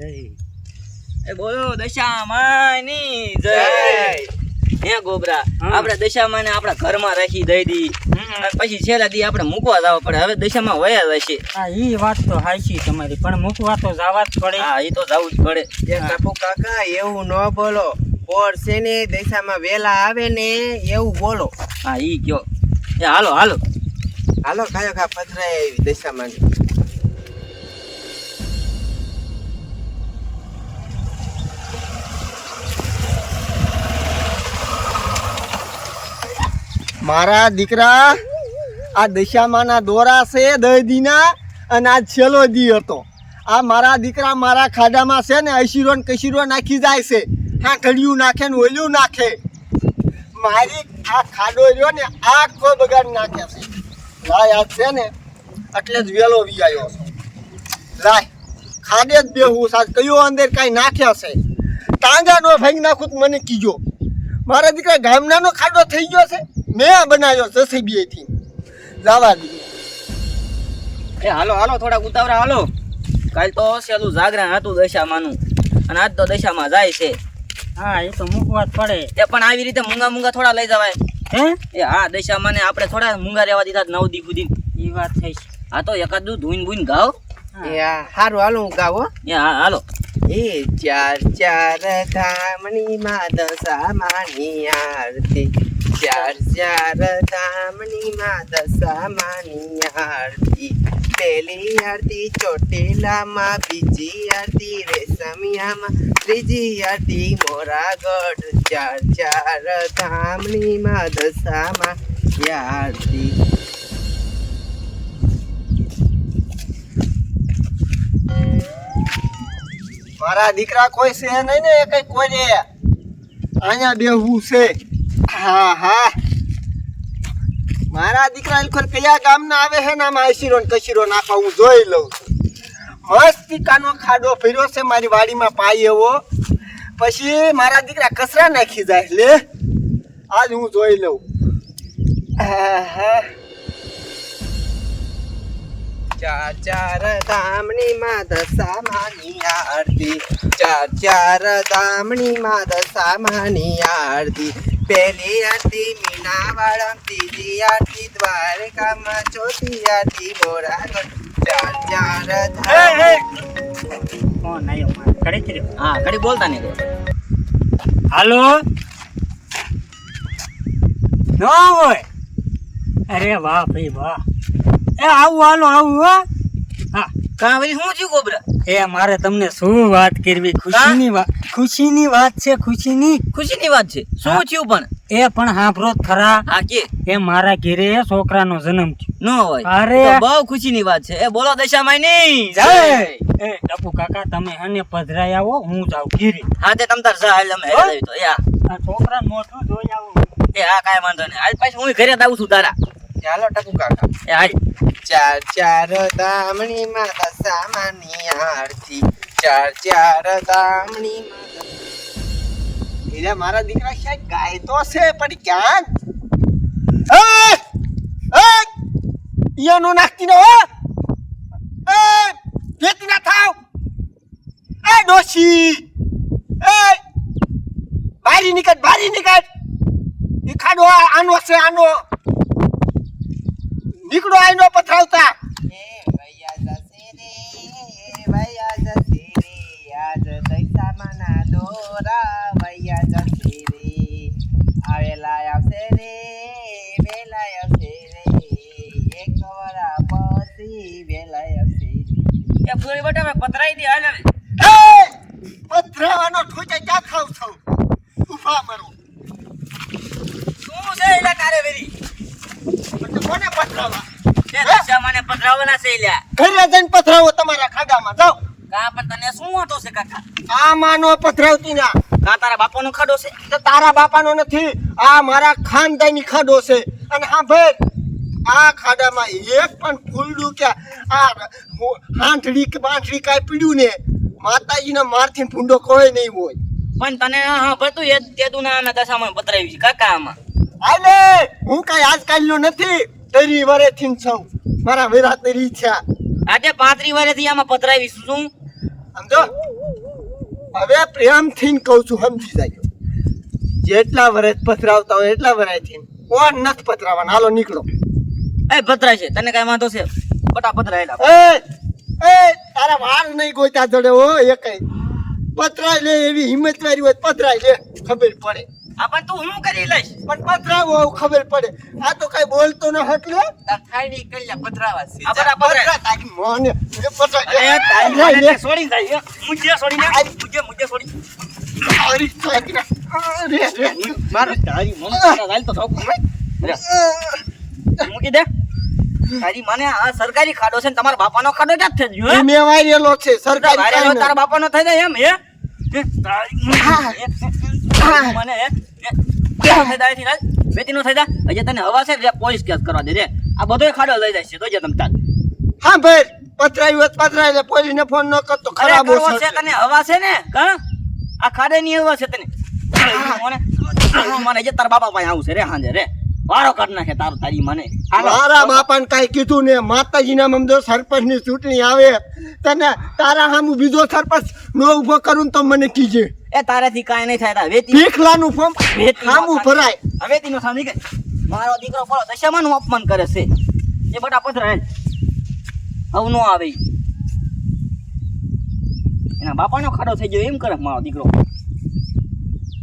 જય. એ બોલો દશામાની જય. હે ગોબરા. આપણે દશામાં ને આપણા ઘરમાં રાખી દઈ દી. પછી છેલ્લા દી આપણે મૂકવા જવા પડે. હવે દશામાં વયા જશે. હા ઈ વાત તો હાચી તમારી પણ મૂકવા તો જવા જ પડે. હા એ તો જવું જ પડે. એ ટપુ કાકા એવું ન બોલો. છે ને દશામાં વેલા આવે ને એવું બોલો. હા ઈ કયો. એ હાલો હાલો. હાલો ખાયો ખા પથરાય એવી દશામાં મારા દીકરા, આ દશામાના દોરા છે દહ દીના અને આ છેલ્લો દી હતો. આ મારા દીકરા મારા ખાડામાં છે ને અશીરો ને કશીરો નાખી જાય છે. હા, ઘડિયું નાખે ને ઓલ્યું નાખે. મારી આ ખાડો રહ્યો ને આખો બગાડ નાખે છે. લાય, આ છે ને, એટલે જ વેલો વી આવ્યો છે. લાય, ખાડે જ બેહું સાચ કયો અંદર કાંઈ નાખ્યા છે. તાંજાનો ભાઈ નાખું મને કીજો. મારા દીકરા ગામનાનો ખાડો થઈ ગયો છે. મેં બનાવ્યો જસીબી થી લાવા દીધી એ હાલો હાલો થોડાક ઉતાવળા હાલો. કાલ તો સેલું જાગરણ હતું દશામાનું. અને આજ તો દશામાં જાય છે. હા એ તો મૂકવા જ પડે. એ પણ આવી રીતે મૂંગા મૂંગા થોડા લઈ જવાય. હે? એ હા દશામાં ને આપણે થોડા મૂંગા રહેવા દીધા નવ દી સુધી. એ વાત થઈ છે. આ તો એકાદું ધૂન બૂન ગાવ એ સારું હારું હાલો હું ગાવો એ હા હાલો. એ ચાર ચાર ધામની માં દશામાની આરતી. ચાર ચાર ધામની માં દશામાની આરતી. પહેલી આરતી ચોટીલામાં, બીજી આરતી રેશમિયામાં, ત્રીજી આરતી મોરાગઢ. ચાર ચાર, ધામની માં દશામાં આરતી. મારા દીકરા કોઈ છે નહીં ને કઈ કોઈ અહીંયા બેહવું છે. હા હા. મારા દીકરા ખોર કયા ગામના આવે છે ને આમાં આશીરો ને કશીરો હું જોઈ લઉં છું. મસ્ત કાનો ખાડો ફેર્યો છે મારી વાડીમાં પાઈ એવો. પછી મારા દીકરા કચરા નાખી જાય, લે. આજ હું જોઈ લઉં. ચાર ચાર દામણી માં દશામાની આરતી. ચાર ચાર દામણી માં દશામાની આરતી. પહેલી આરતી મીનાવાળા ત્રીજી આરતી દ્વારકામાં ચોથી આરતી મોરાગઢ ચાર ચાર ફોન આવ્યો રહ્યો. હા ઘડી બોલતા નહીં હાલો? ન હોય? અરે વાહ ભાઈ વાહ. એ આવું હાલો આવું હો. હા કા ભાઈ શું થયું ગોબરા? એ મારે તમને શું વાત કરવી? ખુશીની વાત ખુશીની વાત છે ખુશીની. ખુશીની વાત છે? શું થયું પણ? એ પણ ખરા. હા કે. એ મારા ઘેરે છોકરાનો જન્મ થયો. ન હોય. અરે. બહુ ખુશીની વાત છે. એ બોલો દશામાઈ ની. જય. એ ટપુ કાકા તમે હને પધરાઈ આવો હું જાઉં ઘેરે. હા તે તમ તાર અમે તો આ છોકરા મોઢું જોઈ આવું. એ હા કાઈ વાંધો નહીં. આજ પાછું હું ઘરે જ આવું છું તારા. ચાલો ટકુ કાકા. એ હાલ. ચાર ચાર દામણી માતા સામાની આરતી. ચાર ચાર દામણી એટલે મારા દીકરા ક્યાંક ગાય તો છે? પણ ક્યાં એ એ ઈયો નો નાખતી નો એ ભેટી ના થાવ. એ ડોશી. એ બારી નીકળ બારી નીકળ. એ ખાડો આનો છે, આનો નીકળો આઈનો પથરાવતા એ ભૈયા જશે રે ભૈયા જશે રે આજ દૈસામાના દોરા ભૈયા આઈનો પથરાવતા. આવેલા આવશે રે વેલા આવશે રે એક વરા પછી વેલા આવશે એ પૂરી બટા મેં પતરાઈ દે હાલ એ પથરાવાનો ઠોચા ક્યાં ખાવ છો? ઊભા મરો. શું છે એલા તારે વેરી? કોને પથરાવા એ દશામાને પતરાવવાના છે એલા ઘરે જઈને પથરાવો તમારા ખાડામાં જાઓ. કા પણ તને શું વાંધો છે કાકા? આ માનો પથરાવતી ના. કા તારા બાપાનો ખાડો છે? તો તારા બાપાનો નથી આ મારા ખાનદાની ખાડો છે. અને હા ભાઈ આ ખાડામાં એક પણ ફૂલડું કે આ હાંઠડી કે બાંઠડી કાંઈ પીડ્યું ને માતાજીને મારથી ફૂંડો કોઈ નહીં હોય. પણ તને હા ભરતું એ તેદું ના ના દશામાં પતરાવી છે કાકા આમાં. આલે હું કાંઈ આજકાલનો નથી. તરી વરેથી છું મારા વેરા તરી થયા આજે પાંત્રી વર્ષથી આમાં પતરાવી શું? સમજો? હવે પ્રેમથી કહું છું સમજી જાય જેટલા વરે પથરાવતા હોય એટલા વર્ષથી કોણ નથી પથરાવાના હાલો નીકળો. એ ભદ્રાય છે. તને કઈ વાંધો છે? બટા ભદ્રાય એલા. એ એ તારા વાર નહીં ગોતા જડે હો એ કઈ. પથરાય લે એવી હિંમત વાળી હોય તો પથરાય લે ખબર પડે. પણ તું હું કરી લઈશ? પણ પતરાવો એવું ખબર પડે. આ તો કઈ બોલતો ન હટલે ખાઈ કલ્યા પધરાવા છે. આ બટા ભદ્રાય પથરા તારી મોને એ અરે તારી પથરાય લે. છોડી જાય હે. મુજે છોડીને મુજે મુજે છોડી તારી તારી. અરે, રે મારો તારી મન ગાલ તો થોક મૂકી દે. તારી મને આ સરકારી ખાડો છે ને તમારા બાપાનો ખાડો ક્યાં થઈ ગયો? મેં વારેલો છે સરકારી તારા. બાપાનો થઈ જાય એમ હે? હે? તારી મને હે હે? થઈ જાય હજી તને હવા છે પોલીસ કેસ કરવા દેજે આ બધો ખાડો લઈ જાય છે જોજે તમ તાર હા ભાઈ પથરાયું હોત પથરાય પોલીસ ને ફોન ન કરતો ખરાબ છે તને હવા છે ને કા આ ખાડે ની હવા છે તને મને મને જે તાર બાપા પાસે આવું છે રે હાંજે રે વારો કાઢ નાખે તારો તારી મને. મારા બાપાને કાંઈ કીધું ને માતાજીના મમદો સરપંચની ચૂંટણી આવે તને તારા સામું બીજો સરપંચ નો ઊભો કરું ને તો મને કીજે. એ તારાથી કાંઈ નહીં થાય વેતી ભીખલાનું ફોર્મ હવે થાક- ભરાય. હવેતીનો સામું મારો દીકરો બોલો દશામાનું અપમાન કરે છે. એ બટા પથરા આવું નો આવે એના બાપાનો ખાડો થઈ ગયો એમ કરે મારો દીકરો.